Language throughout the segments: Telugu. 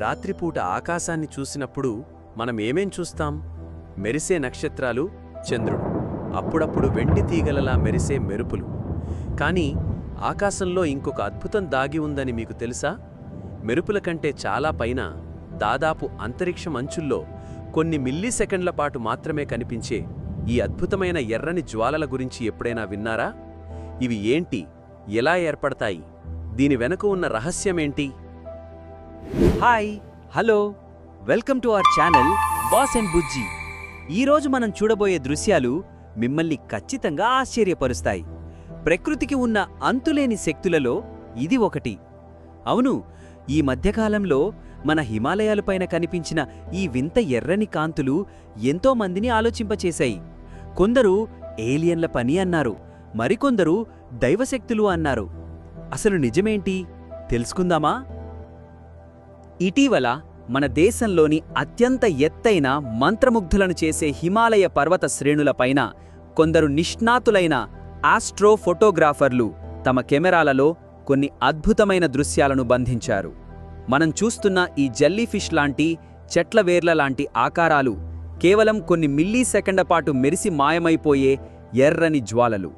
రాత్రిపూట ఆకాశాన్ని చూసినప్పుడు మనం ఏమేం చూస్తాం? మెరిసే నక్షత్రాలు చంద్రుడు. అప్పుడప్పుడు వెండి తీగలలా మెరిసే మెరుపులు. కానీ ఆకాశంలో ఇంకొక అద్భుతం దాగి ఉందని మీకు తెలుసా? మెరుపుల కంటే చాలా పైన దాదాపు అంతరిక్షం అంచుల్లో కొన్ని మిల్లీ సెకండ్ల పాటు మాత్రమే కనిపించే ఈ అద్భుతమైన ఎర్రని జ్వాలల గురించి ఎప్పుడైనా విన్నారా? ఇవి ఏంటి? ఎలా ఏర్పడతాయి? దీని వెనుక ఉన్న రహస్యమేంటి? Hi hello welcome to our channel boss and Bujji ఈరోజు మనం చూడబోయే దృశ్యాలు మిమ్మల్ని ఖచ్చితంగా ఆశ్చర్యపరుస్తాయి. ప్రకృతికి ఉన్న అంతులేని శక్తులలో ఇది ఒకటి. అవును ఈ మధ్యకాలంలో మన హిమాలయాలపైన కనిపించిన ఈ వింత ఎర్రని కాంతులు ఎంతోమందిని ఆలోచింపచేశాయి. కొందరు ఏలియన్ల పని అన్నారు మరికొందరు దైవశక్తులు అన్నారు. అసలు నిజమేంటి? తెలుసుకుందామా? ఇటీవల మన దేశంలోని అత్యంత ఎత్తైన మంత్రముగ్ధులను చేసే హిమాలయ పర్వత శ్రేణులపైన కొందరు నిష్ణాతులైన ఆస్ట్రో ఫోటోగ్రాఫర్లు తమ కెమెరాలలో కొన్ని అద్భుతమైన దృశ్యాలను బంధించారు. మనం చూస్తున్న ఈ జల్లీఫిష్ లాంటి చెట్ల వేర్ల లాంటి ఆకారాలు కేవలం కొన్ని మిల్లీ సెకండ్ల పాటు మెరిసి మాయమైపోయే ఎర్రని జ్వాలలు.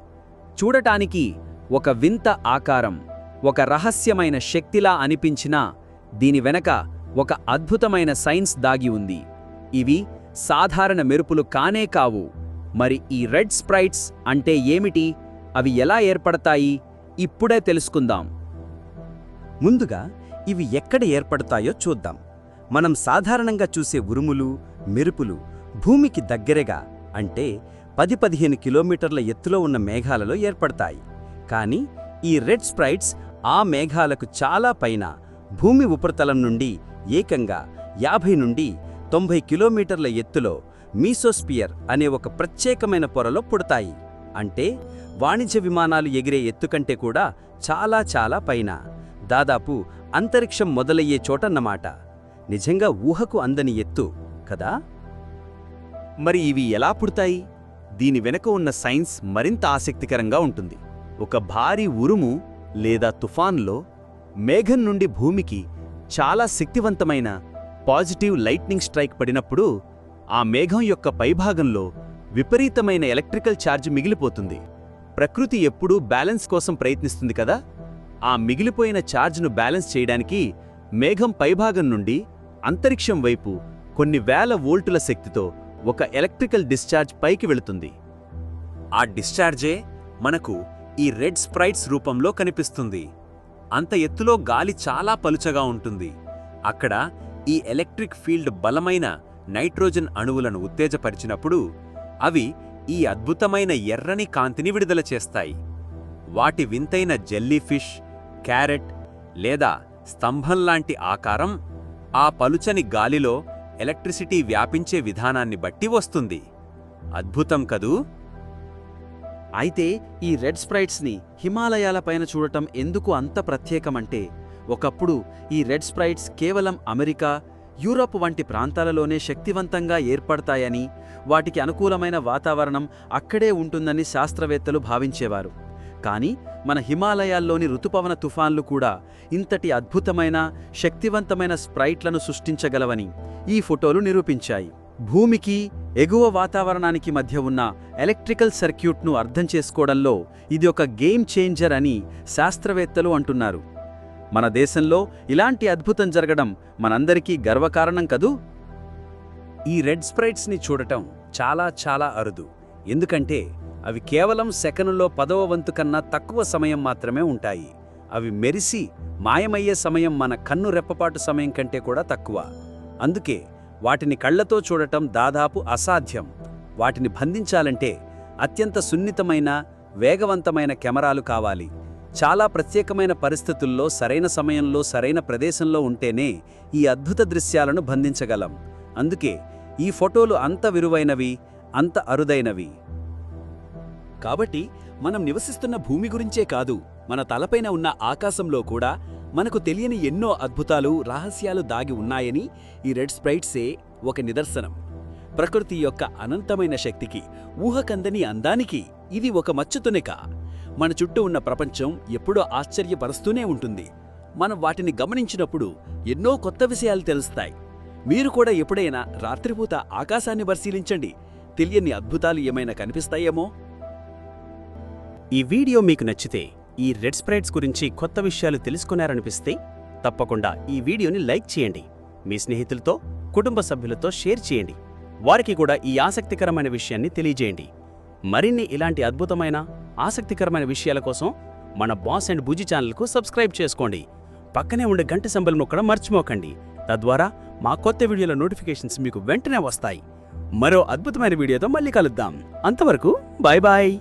చూడటానికి ఒక వింత ఆకారం ఒక రహస్యమైన శక్తిలా అనిపించినా దీని వెనక ఒక అద్భుతమైన సైన్స్ దాగి ఉంది. ఇవి సాధారణ మెరుపులు కానే కావు. మరి ఈ రెడ్ స్ప్రైట్స్ అంటే ఏమిటి? అవి ఎలా ఏర్పడతాయి? ఇప్పుడే తెలుసుకుందాం. ముందుగా ఇవి ఎక్కడ ఏర్పడతాయో చూద్దాం. మనం సాధారణంగా చూసే ఉరుములు మెరుపులు భూమికి దగ్గరగా అంటే పది పదిహేను కిలోమీటర్ల ఎత్తులో ఉన్న మేఘాలలో ఏర్పడతాయి. కానీ ఈ రెడ్ స్ప్రైట్స్ ఆ మేఘాలకు చాలా పైన భూమి ఉపరితలం నుండి ఏకంగా యాభై నుండి తొంభై కిలోమీటర్ల ఎత్తులో మీసోస్పియర్ అనే ఒక ప్రత్యేకమైన పొరలో పుడతాయి. అంటే వాణిజ్య విమానాలు ఎగిరే ఎత్తు కంటే కూడా చాలా చాలా పైన. దాదాపు అంతరిక్షం మొదలయ్యే చోటన్నమాట నిజంగా ఊహకు అందని ఎత్తు కదా? మరి ఇవి ఎలా పుడతాయి? దీని వెనక ఉన్న సైన్స్ మరింత ఆసక్తికరంగా ఉంటుంది. ఒక భారీ ఉరుము లేదా తుఫాన్లో మేఘం నుండి భూమికి చాలా శక్తివంతమైన పాజిటివ్ లైట్నింగ్ స్ట్రైక్ పడినప్పుడు ఆ మేఘం యొక్క పైభాగంలో విపరీతమైన ఎలక్ట్రికల్ ఛార్జ్ మిగిలిపోతుంది. ప్రకృతి ఎప్పుడూ బ్యాలెన్స్ కోసం ప్రయత్నిస్తుంది కదా? ఆ మిగిలిపోయిన ఛార్జ్ను బ్యాలెన్స్ చేయడానికి మేఘం పైభాగం నుండి అంతరిక్షం వైపు కొన్ని వేల వోల్టుల శక్తితో ఒక ఎలక్ట్రికల్ డిశ్చార్జ్ పైకి వెళుతుంది. ఆ డిశ్చార్జే మనకు ఈ రెడ్ స్ప్రైట్స్ రూపంలో కనిపిస్తుంది. అంత ఎత్తులో గాలి చాలా పలుచగా ఉంటుంది. అక్కడ ఈ ఎలక్ట్రిక్ ఫీల్డ్ బలమైన నైట్రోజన్ అణువులను ఉత్తేజపరిచినప్పుడు అవి ఈ అద్భుతమైన ఎర్రని కాంతిని విడుదల చేస్తాయి. వాటి వింతైన జెల్లీఫిష్ క్యారెట్ లేదా స్తంభంలాంటి ఆకారం ఆ పలుచని గాలిలో ఎలక్ట్రిసిటీ వ్యాపించే విధానాన్ని బట్టి వస్తుంది. అద్భుతం కదూ? అయితే ఈ రెడ్ స్ప్రైట్స్ని హిమాలయాలపైన చూడటం ఎందుకు అంత ప్రత్యేకమంటే ఒకప్పుడు ఈ రెడ్ స్ప్రైట్స్ కేవలం అమెరికా యూరప్ వంటి ప్రాంతాలలోనే శక్తివంతంగా ఏర్పడతాయని వాటికి అనుకూలమైన వాతావరణం అక్కడే ఉంటుందని శాస్త్రవేత్తలు భావించేవారు. కానీ మన హిమాలయాల్లోని ఋతుపవన తుఫాన్లు కూడా ఇంతటి అద్భుతమైన శక్తివంతమైన స్ప్రైట్లను సృష్టించగలవని ఈ ఫోటోలు నిరూపించాయి. భూమికి ఎగువ వాతావరణానికి మధ్య ఉన్న ఎలక్ట్రికల్ సర్క్యూట్ను అర్థం చేసుకోవడంలో ఇది ఒక గేమ్ చేంజర్ అని శాస్త్రవేత్తలు అంటున్నారు. మన దేశంలో ఇలాంటి అద్భుతం జరగడం మనందరికీ గర్వకారణం కదూ? ఈ రెడ్ స్ప్రైట్స్ని చూడటం చాలా చాలా అరుదు. ఎందుకంటే అవి కేవలం సెకనులో పదవ వంతు కన్నా తక్కువ సమయం మాత్రమే ఉంటాయి. అవి మెరిసి మాయమయ్యే సమయం మన కన్ను రెప్పపాటు సమయం కంటే కూడా తక్కువ. అందుకే వాటిని కళ్ళతో చూడటం దాదాపు అసాధ్యం. వాటిని బంధించాలంటే అత్యంత సున్నితమైన వేగవంతమైన కెమెరాలు కావాలి. చాలా ప్రత్యేకమైన పరిస్థితుల్లో సరైన సమయంలో సరైన ప్రదేశంలో ఉంటేనే ఈ అద్భుత దృశ్యాలను బంధించగలం. అందుకే ఈ ఫోటోలు అంత విలువైనవి అంత అరుదైనవి. కాబట్టి మనం నివసిస్తున్న భూమి గురించే కాదు మన తలపైన ఉన్న ఆకాశంలో కూడా మనకు తెలియని ఎన్నో అద్భుతాలు రహస్యాలు దాగి ఉన్నాయని ఈ రెడ్ స్ప్రైట్సే ఒక నిదర్శనం. ప్రకృతి యొక్క అనంతమైన శక్తికి ఊహకందని అందానికి ఇది ఒక మచ్చుతునిక. మన చుట్టూ ఉన్న ప్రపంచం ఎప్పుడో ఆశ్చర్యపరుస్తూనే ఉంటుంది. మనం వాటిని గమనించినప్పుడు ఎన్నో కొత్త విషయాలు తెలుస్తాయి. మీరు కూడా ఎప్పుడైనా రాత్రిపూత ఆకాశాన్ని పరిశీలించండి. తెలియని అద్భుతాలు ఏమైనా కనిపిస్తాయేమో? ఈ వీడియో మీకు నచ్చితే ఈ రెడ్ స్ప్రైట్స్ గురించి కొత్త విషయాలు తెలుసుకున్నారనిపిస్తే తప్పకుండా ఈ వీడియోని లైక్ చేయండి. మీ స్నేహితులతో కుటుంబ సభ్యులతో షేర్ చేయండి. వారికి కూడా ఈ ఆసక్తికరమైన విషయాన్ని తెలియజేయండి. మరిన్ని ఇలాంటి అద్భుతమైన ఆసక్తికరమైన విషయాల కోసం మన బాస్ అండ్ బుజి ఛానల్కు సబ్స్క్రైబ్ చేసుకోండి. పక్కనే ఉండే గంట సింబల్ నొక్కడం మర్చిపోకండి. తద్వారా మా కొత్త వీడియోల నోటిఫికేషన్స్ మీకు వెంటనే వస్తాయి. మరో అద్భుతమైన వీడియోతో మళ్ళీ కలుద్దాం. అంతవరకు బాయ్ బాయ్!